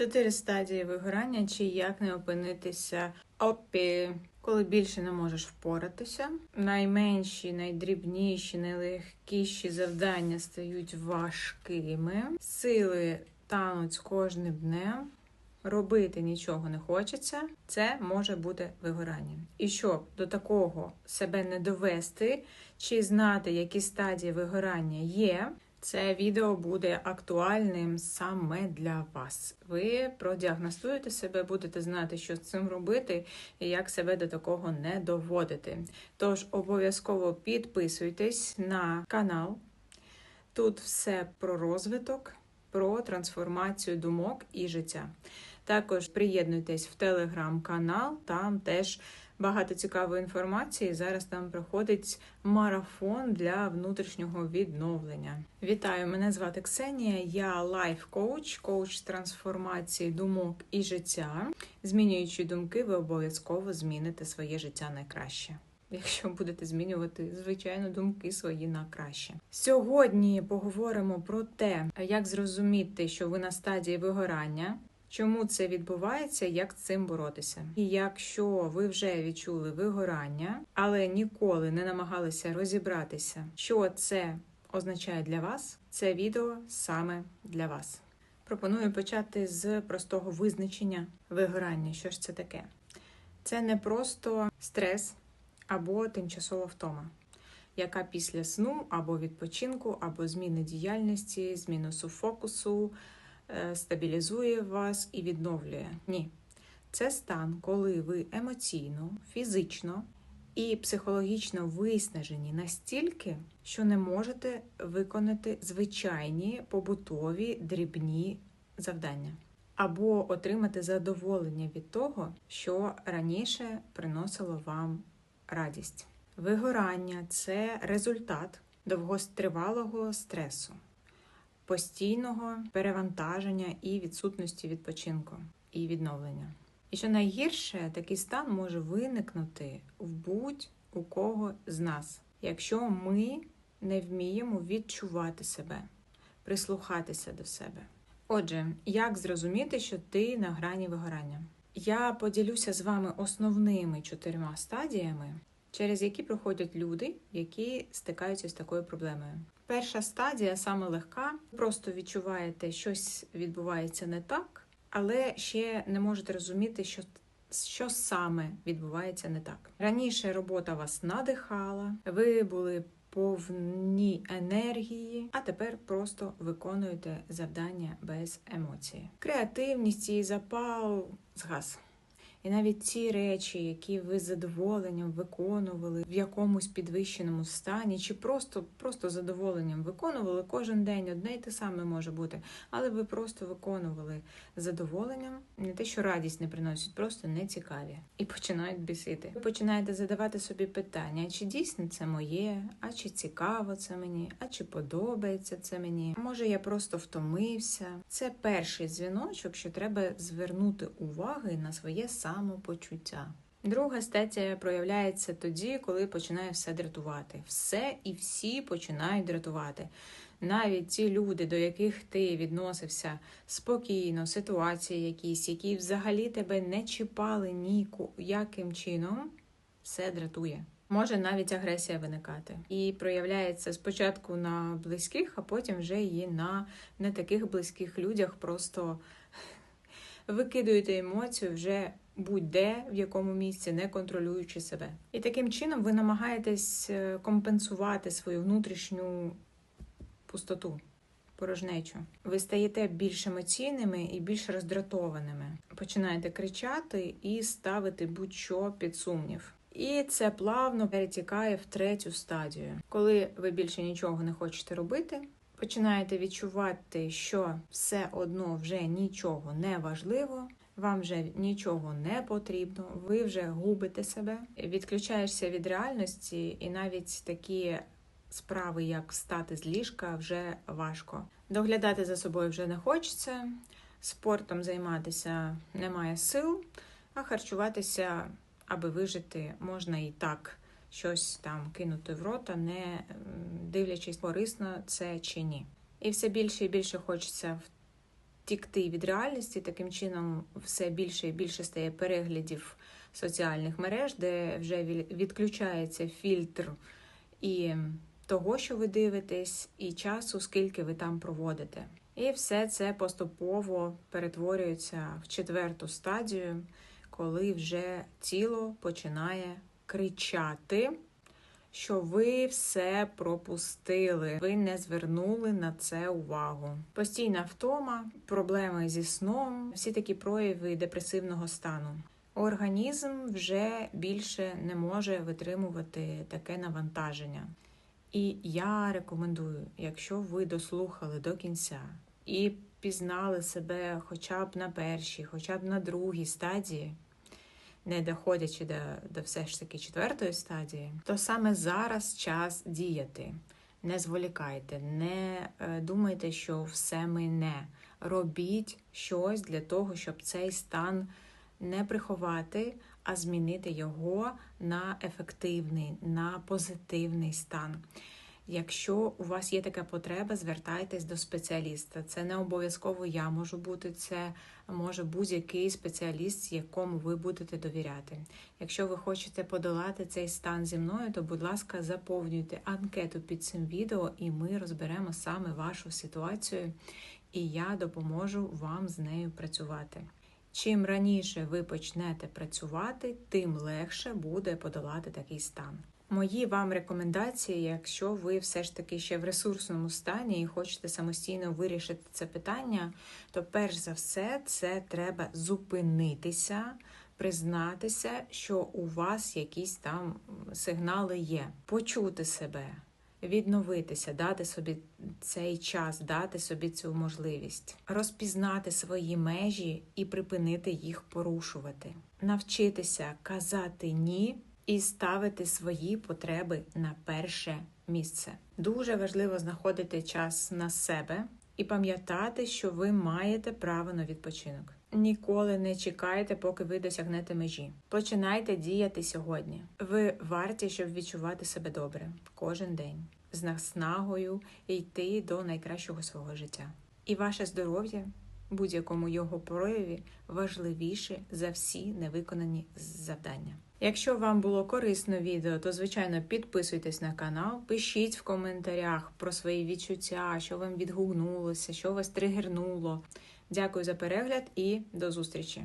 Чотири стадії вигорання, чи як не опинитися опі, коли більше не можеш впоратися. Найменші, найдрібніші, найлегкіші завдання стають важкими. Сили тануть кожним днем. Робити нічого не хочеться, це може бути вигорання. І щоб до такого себе не довести, чи знати, які стадії вигорання є, це відео буде актуальним саме для вас. Ви продіагностуєте себе, будете знати, що з цим робити і як себе до такого не доводити. Тож обов'язково підписуйтесь на канал. Тут все про розвиток, про трансформацію думок і життя. Також приєднуйтесь в телеграм-канал, там теж багато цікавої інформації. Зараз там проходить марафон для внутрішнього відновлення. Вітаю! Мене звати Ксенія, я лайф-коуч, коуч трансформації думок і життя. Змінюючи думки, ви обов'язково зміните своє життя на краще. Якщо будете змінювати, звичайно, думки свої на краще. Сьогодні поговоримо про те, як зрозуміти, що ви на стадії вигорання, чому це відбувається, як з цим боротися. І якщо ви вже відчули вигорання, але ніколи не намагалися розібратися, що це означає для вас, це відео саме для вас. Пропоную почати з простого визначення вигорання. Що ж це таке? Це не просто стрес або тимчасова втома, яка після сну або відпочинку, або зміни діяльності, змінусу фокусу е, стабілізує вас і відновлює. Ні. Це стан, коли ви емоційно, фізично і психологічно виснажені настільки, що не можете виконати звичайні побутові дрібні завдання. Або отримати задоволення від того, що раніше приносило вам радість. Вигорання це результат довгостривалого стресу, постійного перевантаження і відсутності відпочинку і відновлення. І що найгірше, такий стан може виникнути в будь-у кого з нас, якщо ми не вміємо відчувати себе, прислухатися до себе. Отже, як зрозуміти, що ти на грані вигорання? Я поділюся з вами основними чотирма стадіями, через які проходять люди, які стикаються з такою проблемою. Перша стадія саме легка, просто відчуваєте, щось відбувається не так, але ще не можете розуміти, що що саме відбувається не так. Раніше робота вас надихала, ви були повні енергії, а тепер просто виконуєте завдання без емоцій. Креативність і запал згас. І навіть ті речі, які ви з задоволенням виконували в якомусь підвищеному стані, чи просто просто задоволенням виконували кожен день одне й те саме може бути, але ви просто виконували задоволенням, не те, що радість не приносять, просто не цікаві і починають бісити. Ви починаєте задавати собі питання: чи дійсно це моє, а чи цікаво це мені, а чи подобається це мені? Може, я просто втомився. Це перший дзвіночок, що треба звернути уваги на своє самопочуття. Друга стаття проявляється тоді, коли починає все дратувати. Все і всі починають дратувати. Навіть ті люди, до яких ти відносився спокійно, ситуації якісь, які взагалі тебе не чіпали ніяким чином, все дратує. Може навіть агресія виникати. І проявляється спочатку на близьких, а потім вже і на не таких близьких людях. Просто викидуєте емоцію вже будь-де, в якому місці, не контролюючи себе. І таким чином ви намагаєтесь е, компенсувати свою внутрішню пустоту, порожнечу. Ви стаєте більш емоційними і більш роздратованими. Починаєте кричати і ставити будь-що під сумнів. І це плавно перетікає в третю стадію, коли ви більше нічого не хочете робити. Починаєте відчувати, що все одно вже нічого не важливо, вам вже нічого не потрібно, ви вже губите себе, відключаєшся від реальності, і навіть такі справи, як встати з ліжка, вже важко. Доглядати за собою вже не хочеться, спортом займатися немає сил, а харчуватися, аби вижити, можна і так. Щось там кинути в рота, не дивлячись, корисно це чи ні. І все більше і більше хочеться втікти від реальності. Таким чином, все більше і більше стає переглядів соціальних мереж, де вже відключається фільтр і того, що ви дивитесь, і часу, скільки ви там проводите. І все це поступово перетворюється в четверту стадію, коли вже тіло починає кричати, що ви все пропустили, ви не звернули на це увагу. Постійна втома, проблеми зі сном, всі такі прояви депресивного стану. Організм вже більше не може витримувати таке навантаження. І я рекомендую, якщо ви дослухали до кінця і пізнали себе хоча б на першій, хоча б на другій стадії, не доходячи до, до все ж таки четвертої стадії, то саме зараз час діяти. Не зволікайте, не е, думайте, що все мине. Робіть щось для того, щоб цей стан не приховати, а змінити його на ефективний, на позитивний стан. Якщо у вас є така потреба, звертайтесь до спеціаліста. Це не обов'язково я можу бути, це може будь-який спеціаліст, якому ви будете довіряти. Якщо ви хочете подолати цей стан зі мною, то, будь ласка, заповнюйте анкету під цим відео, і ми розберемо саме вашу ситуацію, і я допоможу вам з нею працювати. Чим раніше ви почнете працювати, тим легше буде подолати такий стан. Мої вам рекомендації, якщо ви все ж таки ще в ресурсному стані і хочете самостійно вирішити це питання, то перш за все це треба зупинитися, признатися, що у вас якісь там сигнали є, почути себе, відновитися, дати собі цей час, дати собі цю можливість, розпізнати свої межі і припинити їх порушувати, навчитися казати ні і ставити свої потреби на перше місце. Дуже важливо знаходити час на себе і пам'ятати, що ви маєте право на відпочинок. Ніколи не чекайте, поки ви досягнете межі. Починайте діяти сьогодні. Ви варті, щоб відчувати себе добре кожен день, з наснагою йти до найкращого свого життя. І ваше здоров'я будь-якому його прояві важливіше за всі невиконані завдання. Якщо вам було корисно відео, то звичайно підписуйтесь на канал, пишіть в коментарях про свої відчуття, що вам відгукнулося, що вас тригернуло. Дякую за перегляд і до зустрічі!